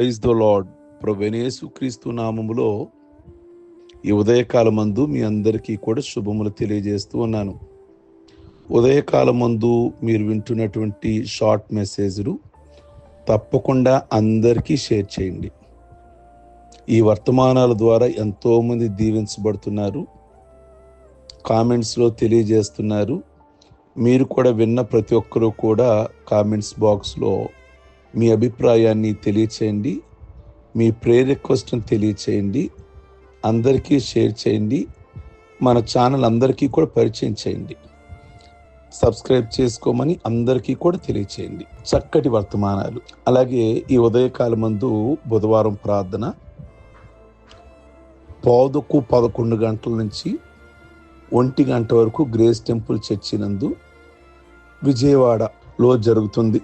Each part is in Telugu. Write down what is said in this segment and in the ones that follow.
ప్రైజ్ ద లాడ్ ప్రభు క్రీస్తు నామములో ఈ ఉదయకాలమందు మీ అందరికీ కూడా శుభములు తెలియజేస్తూ ఉన్నాను. ఉదయకాలమందు మీరు వింటున్నటువంటి షార్ట్ మెసేజ్లు తప్పకుండా అందరికీ షేర్ చేయండి. ఈ వర్తమానాల ద్వారా ఎంతోమంది దీవించబడుతున్నారు. కామెంట్స్లో తెలియజేస్తున్నారు. మీరు కూడా విన్న ప్రతి ఒక్కరూ కూడా కామెంట్స్ బాక్స్లో మీ అభిప్రాయాన్ని తెలియచేయండి మీ ప్రే రిక్వెస్ట్ని తెలియచేయండి అందరికీ షేర్ చేయండి మన ఛానల్ అందరికీ కూడా పరిచయం చేయండి. సబ్స్క్రైబ్ చేసుకోమని అందరికీ కూడా తెలియచేయండి. చక్కటి వర్తమానాలు. అలాగే ఈ ఉదయకాలం మందు బుధవారం ప్రార్థన. పావుదకు పదకొండు గంటల నుంచి ఒంటి గంట వరకు గ్రేస్ టెంపుల్ చర్చినందు విజయవాడలో జరుగుతుంది.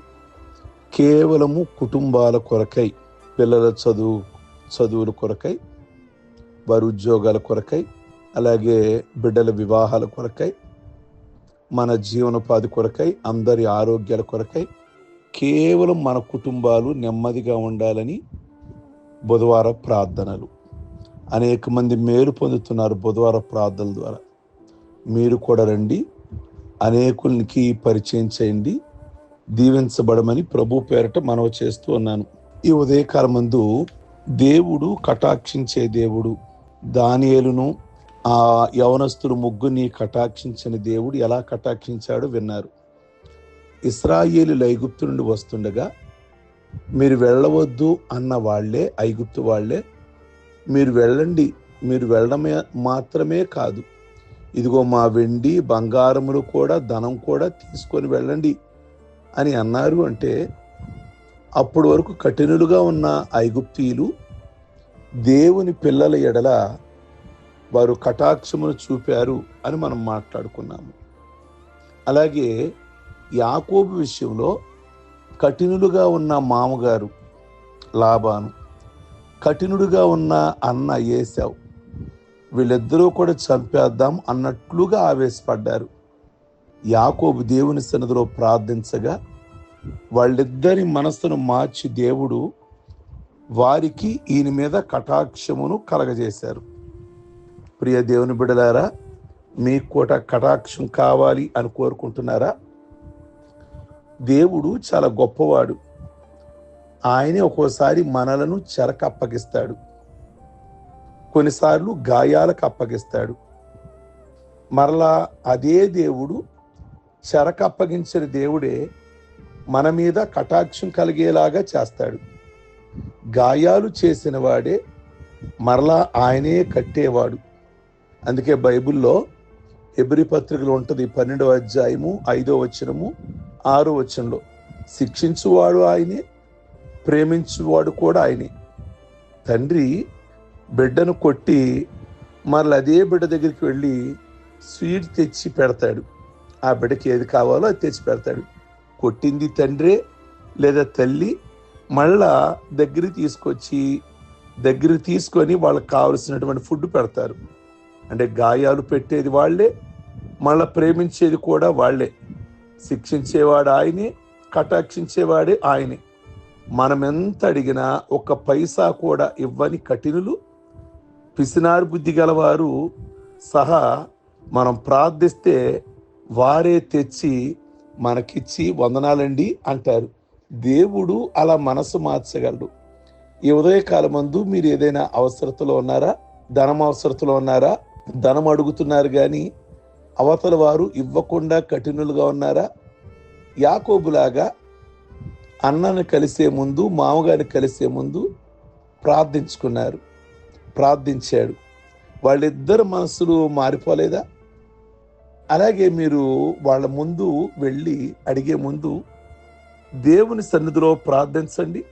కేవలము కుటుంబాల కొరకై పిల్లల చదువు చదువుల కొరకై వారి ఉద్యోగాల కొరకై అలాగే బిడ్డల వివాహాల కొరకై మన జీవనోపాధి కొరకై అందరి ఆరోగ్యాల కొరకై కేవలం మన కుటుంబాలు నెమ్మదిగా ఉండాలని బుధవార ప్రార్థనలు. అనేక మంది మేలు పొందుతున్నారు బుధవార ప్రార్థనల ద్వారా. మీరు కూడా రండి. అనేకులకి పరిచయం చేయండి. దీవించబడమని ప్రభు పేరట మనవి చేస్తూ ఉన్నాను. ఈ ఉదయకాల ముందు దేవుడు కటాక్షించే దేవుడు దానియేలును ఆ యవనస్తులు ముగ్గురిని కటాక్షించిన దేవుడు ఎలా కటాక్షించాడో విన్నారు. ఇస్రాయేలు ఐగుప్తు నుండి వస్తుండగా మీరు వెళ్ళవద్దు అన్న వాళ్ళే ఐగుప్తు వాళ్ళే మీరు వెళ్ళండి మీరు వెళ్ళడమే మాత్రమే కాదు. ఇదిగో మా వెండి బంగారములు కూడా ధనం కూడా తీసుకొని వెళ్ళండి అని అన్నారు అంటే అప్పటి వరకు కఠినులుగా ఉన్న ఐగుప్తీయులు దేవుని పిల్లల ఎడల వారు కటాక్షమును చూపారు అని మనం మాట్లాడుకున్నాము. అలాగే యాకోబు విషయంలో కఠినులుగా ఉన్న మామగారు లాభాను కఠినుడుగా ఉన్న అన్న ఏసావు వీళ్ళిద్దరూ కూడా చంపేద్దాం అన్నట్లుగా ఆవేశపడ్డారు. యాకోబు దేవుని సన్నిధిలో ప్రార్థించగా వాళ్ళిద్దరి మనస్సును మార్చి దేవుడు వారికి ఈయన మీద కటాక్షమును కలగజేశారు. ప్రియ దేవుని బిడలారా మీకు కూడా కటాక్షం కావాలి అని కోరుకుంటున్నారా? దేవుడు చాలా గొప్పవాడు. ఆయనే ఒక్కోసారి మనలను చెరక అప్పగిస్తాడు. కొన్నిసార్లు గాయాలకు అప్పగిస్తాడు. మరలా అదే దేవుడు చెరక అప్పగించిన దేవుడే మన మీద కటాక్షం కలిగేలాగా చేస్తాడు. గాయాలు చేసిన వాడే మరలా ఆయనే కట్టేవాడు. అందుకే బైబిల్లో ఎబ్రి పత్రికలు ఉంటుంది పన్నెండవ అధ్యాయము ఐదో వచనము ఆరో వచనంలో శిక్షించువాడు ఆయనే ప్రేమించువాడు కూడా ఆయనే. తండ్రి బిడ్డను కొట్టి మరల అదే బిడ్డ దగ్గరికి వెళ్ళి స్వీట్ తెచ్చి పెడతాడు. ఆ బిడ్డకి ఏది కావాలో అది తెచ్చి పెడతాడు. కొట్టింది తండ్రే లేదా తల్లి మళ్ళా దగ్గర తీసుకొచ్చి దగ్గర తీసుకొని వాళ్ళకి కావలసినటువంటి ఫుడ్ పెడతారు. అంటే గాయాలు పెట్టేది వాళ్ళే మళ్ళా ప్రేమించేది కూడా వాళ్ళే. శిక్షించేవాడు ఆయనే కటాక్షించేవాడే ఆయనే. మనం ఎంత అడిగినా ఒక పైసా కూడా ఇవ్వని కఠినులు పిసినారు బుద్ధి గలవారు సహా మనం ప్రార్థిస్తే వారే తెచ్చి మనకిచ్చి వందనాలండి అంటారు. దేవుడు అలా మనసు మార్చగలడు. ఈ ఉదయకాలమందు మీరు ఏదైనా అవసరతలో ఉన్నారా? ధనం అవసరతలో ఉన్నారా? ధనం అడుగుతున్నారు కానీ అవతల వారు ఇవ్వకుండా కఠినులుగా ఉన్నారా? యాకోబులాగా అన్నను కలిసే ముందు మామగారిని కలిసే ముందు ప్రార్థించుకున్నారు. ప్రార్థించాడు. వాళ్ళిద్దరు మనసులు మారిపోలేదా? అలాగే మీరు వాళ్ళ ముందు వెళ్ళి అడిగే ముందు దేవుని సన్నిధిలో ప్రార్థించండి.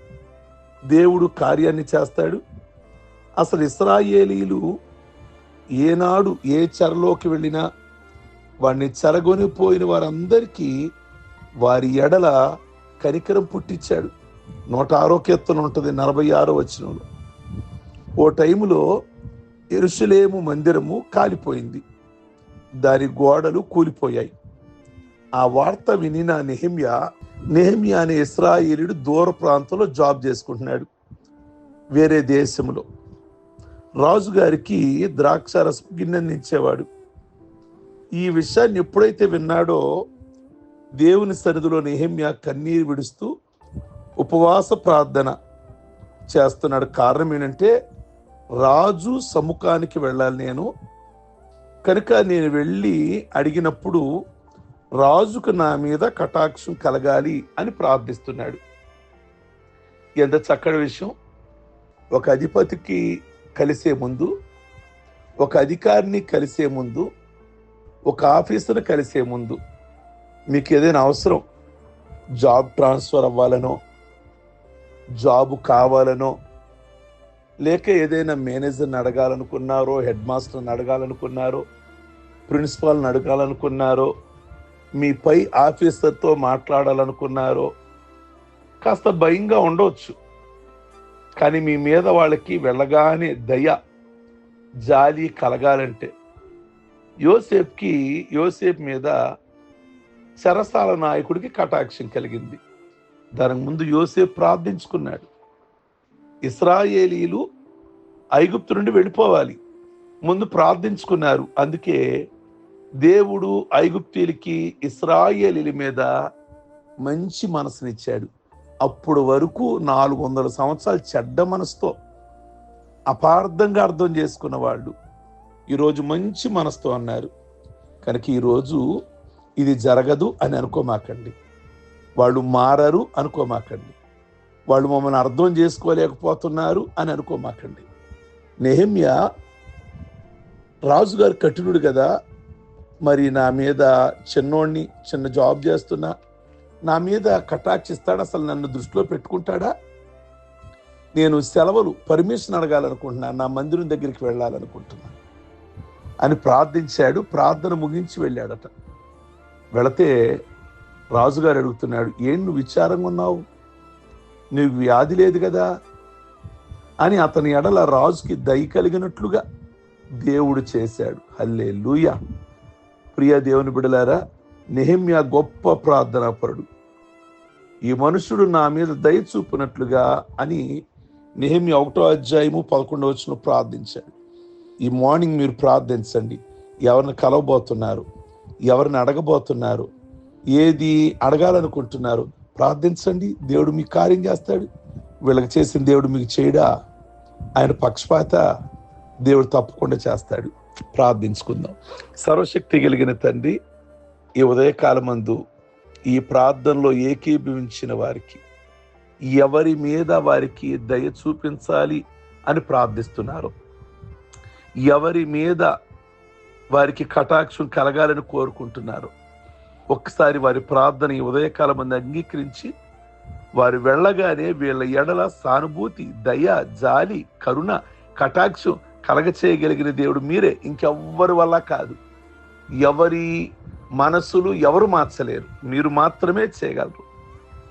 దేవుడు కార్యాన్ని చేస్తాడు. అసలు ఇస్రాయేలీలు ఏనాడు ఏ చెరలోకి వెళ్ళినా వాడిని చెరగొని పోయిన వారందరికీ వారి ఎడల కనికరం పుట్టించాడు. నూట ఆరో కీర్తన ఉంటుంది నలభై ఆరో వచ్చినంలో ఓ టైములో ఎరుసలేము మందిరము కాలిపోయింది. దాని గోడలు కూలిపోయాయి. ఆ వార్త వినిన నెహిమ్యా నెహిమ్యా అనే ఇస్రాయేలీడు దూర ప్రాంతంలో జాబ్ చేసుకుంటున్నాడు వేరే దేశంలో. రాజుగారికి ద్రాక్షారసం గిన్నెందించేవాడు ఈ విషయాన్ని ఎప్పుడైతే విన్నాడో దేవుని సన్నిధిలో నెహమ్యా కన్నీరు విడుస్తూ ఉపవాస ప్రార్థన చేస్తున్నాడు. కారణం ఏంటంటే రాజు సముఖానికి వెళ్ళాలి నేను కనుక నేను వెళ్ళి అడిగినప్పుడు రాజుకు నా మీద కటాక్షం కలగాలి అని ప్రార్థిస్తున్నాడు. ఎంత చక్కటి విషయం. ఒక అధిపతికి కలిసే ముందు ఒక అధికారిని కలిసే ముందు ఒక ఆఫీసర్ని కలిసే ముందు మీకు ఏదైనా అవసరం జాబ్ ట్రాన్స్ఫర్ అవ్వాలనో జాబ్ కావాలనో లేక ఏదైనా మేనేజర్ని అడగాలనుకున్నారో హెడ్ మాస్టర్ని అడగాలనుకున్నారో ప్రిన్సిపాల్ని అడగాలనుకున్నారో మీ పై ఆఫీసర్తో మాట్లాడాలనుకున్నారో కాస్త భయంగా ఉండవచ్చు కానీ మీ మీద వాళ్ళకి వెళ్ళగానే దయ జాలి కలగాలంటే యోసేఫ్కి యోసేఫ్ మీద చెరసాల నాయకుడికి కటాక్షం కలిగింది. దానికి ముందు యోసేఫ్ ప్రార్థించుకున్నాడు. ఇస్రాయేలీలు ఐగుప్తు నుండి వెళ్ళిపోవాలి. ముందు ప్రార్థించుకున్నారు. అందుకే దేవుడు ఐగుప్తీలకి ఇస్రాయేలీల మీద మంచి మనసునిచ్చాడు. అప్పుడు వరకు నాలుగు వందల సంవత్సరాలు చెడ్డ మనసుతో అపార్థంగా అర్థం చేసుకున్న వాళ్ళు ఈరోజు మంచి మనసుతో అన్నారు. కనుక ఈరోజు ఇది జరగదు అని అనుకోమాకండి. వాళ్ళు మారరు అనుకోమాకండి. వాళ్ళు మమ్మల్ని అర్థం చేసుకోలేకపోతున్నారు అని అనుకోమాకండి. నెహమ్య రాజుగారు కఠినుడు కదా మరి నా మీద చిన్నోడిని చిన్న జాబ్ చేస్తున్నా నా మీద కటాక్షిస్తాడు అసలు నన్ను దృష్టిలో పెట్టుకుంటాడా? నేను సెలవులు పర్మిషన్ అడగాలనుకుంటున్నాను నా మందిరం దగ్గరికి వెళ్ళాలనుకుంటున్నాను అని ప్రార్థించాడు. ప్రార్థన ముగించి వెళ్ళాడట. వెళితే రాజుగారు అడుగుతున్నాడు ఏం నువ్వు విచారంగా ఉన్నావు? నీకు వ్యాధి లేదు కదా అని అతని ఎడల రాజుకి దయ కలిగినట్లుగా దేవుడు చేశాడు. హల్లే లూయ ప్రియ దేవుని బిడలారా నెహమ్యా గొప్ప ప్రార్థనాపరుడు ఈ మనుషుడు నా మీద దయ చూపినట్లుగా అని నెహమ్యా ఒకటో అధ్యాయము పదకొండవ వచ్చిన ప్రార్థించాడు. ఈ మార్నింగ్ మీరు ప్రార్థించండి. ఎవరిని కలవబోతున్నారు? ఎవరిని అడగబోతున్నారు? ఏది అడగాలనుకుంటున్నారు? ప్రార్థించండి. దేవుడు మీకు కార్యం చేస్తాడు. వీళ్ళకి చేసిన దేవుడు మీకు చేయడా? ఆయన పక్షపాత దేవుడు తప్పకుండా చేస్తాడు. ప్రార్థించుకుందాం. సర్వశక్తి కలిగిన తండ్రి ఈ ఉదయకాలమందు ఈ ప్రార్థనలో ఏకీభవించిన వారికి ఎవరి మీద వారికి దయ చూపించాలి అని ప్రార్థిస్తున్నారు. ఎవరి మీద వారికి కటాక్షం కలగాలని కోరుకుంటున్నారు. ఒక్కసారి వారి ప్రార్థన ఈ ఉదయకాలం మంది అంగీకరించి వారు వెళ్ళగానే వీళ్ళ ఎడల సానుభూతి దయ జాలి కరుణ కటాక్షం కలగ చేయగలిగిన దేవుడు మీరే. ఇంకెవ్వరి వల్ల కాదు. ఎవరి మనసులు ఎవరు మార్చలేరు. మీరు మాత్రమే చేయగలరు.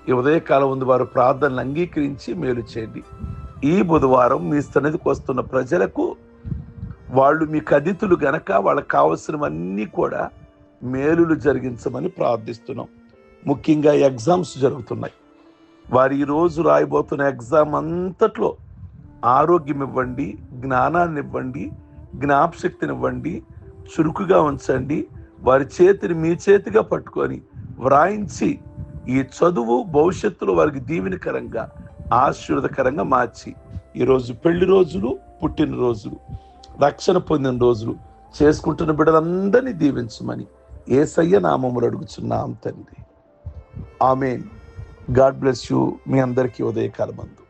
ఈ ఉదయకాలం ముందు వారు ప్రార్థనలు అంగీకరించి మేలు చేయండి. ఈ బుధవారం మీ సన్నిధికి వస్తున్న ప్రజలకు వాళ్ళు మీకు అతిథులు గనక వాళ్ళకి కావలసినవన్నీ కూడా మేలులు జరిగించమని ప్రార్థిస్తున్నాం. ముఖ్యంగా ఎగ్జామ్స్ జరుగుతున్నాయి. వారు ఈరోజు రాయబోతున్న ఎగ్జామ్ అంతట్లో ఆరోగ్యం ఇవ్వండి జ్ఞానాన్ని ఇవ్వండి జ్ఞాపశక్తినివ్వండి చురుకుగా ఉంచండి వారి చేతిని మీ చేతిగా పట్టుకొని వ్రాయించి ఈ చదువు భవిష్యత్తులో వారికి దీవెనకరంగా ఆశీర్వదకరంగా మార్చి ఈరోజు పెళ్ళి రోజులు పుట్టినరోజులు రక్షణ పొందిన రోజులు చేసుకుంటున్న బిడ్డలందరినీ దీవించమని ఏసయ్య నామములు అడుగుచున్నాం తండ్రి. ఆమె గాడ్ బ్లెస్ యూ. మీ అందరికీ ఉదయకాలమందు.